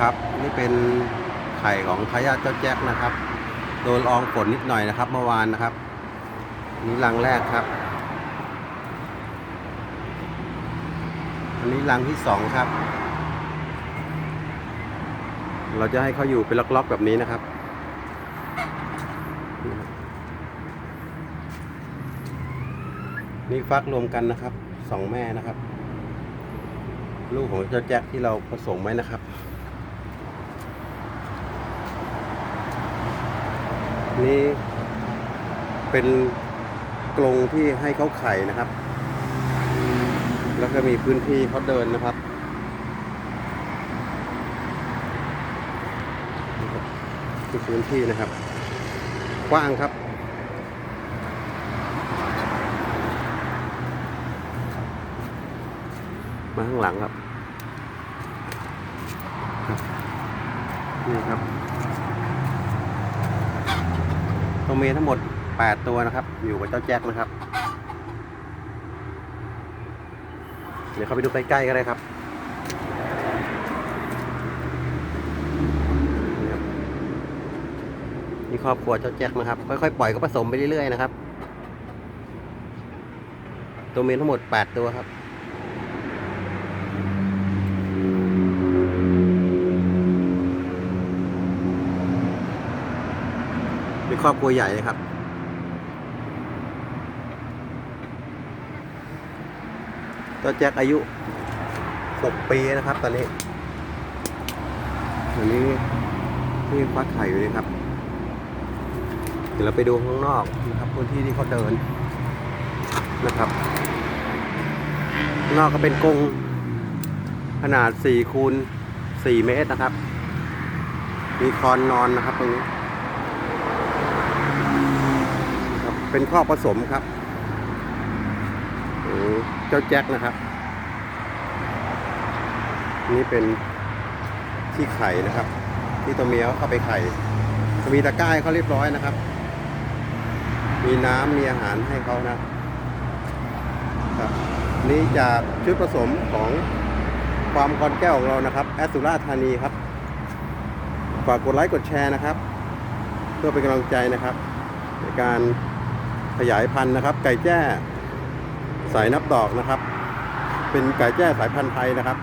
ครับ นี่เป็นไข่ของทายาทเจ้าแจ็คนะครับ โดนละอองฝนนิดหน่อยนะครับ เมื่อวานนะครับ นี่รังแรกครับ อันนี้รังที่สองครับ เราจะให้เขาอยู่เป็นล็อกๆแบบนี้นะครับนี่ฟักรวมกันนะครับสองแม่นะครับ ลูกของเจ้าแจ็คที่เราผสมไว้นะครับ นี่เป็นกรงที่ให้เขาไข่นะครับ แล้วก็มีพื้นที่เขาเดินนะครับ คือพื้นที่นะครับ กว้างครับมาข้างหลังครับครับนี่ครับ ตัวเมียทั้งหมด 8 ตัวนะครับ อยู่กับเจ้าแจ็คนะครับ เดี๋ยวเข้าไปดูใกล้ๆกันเลยครับนี่ครอบครัวเจ้าแจ็คนะครับ ค่อยๆปล่อยก็ผสมไปเรื่อยๆนะครับ ตัวเมียทั้งหมด 8 ตัวครับ เป็นครอบครัวใหญ่เลยครับเจ้าแจ็คอายุ 6 ปีนะครับ ตอนนี้อันนี้ที่ฟักไข่อยู่เลยครับ เดี๋ยวเราไปดูข้างนอกนะครับพื้นที่ที่เขาเดินนะครับ นอกก็เป็นกรงขนาด4คูณ4เมตรนะครับ มีคอนนอนนะครับตรงนี้ ครับ เป็นข้อผสมครับเจ้าแจ็คนะครับ นี่เป็นที่ไข่นะครับ ที่ตัวเมียเขาเข้าไปไข่มีตะกร้าให้เขาเรียบร้อยนะครับ มีน้ำมีอาหารให้เขานะครับ นี่จากชุดผสมของฟามคอนแก้วของเรานะครับแอสสุราธานีครับฝากกดไลค์กดแชร์นะครับ เพื่อเป็นกำลังใจนะครับ ในการ ขยายพันธุ์นะครับ ไก่แจ้สายนับดอกนะครับ เป็นไก่แจ้สายพันธุ์ไทยนะครับ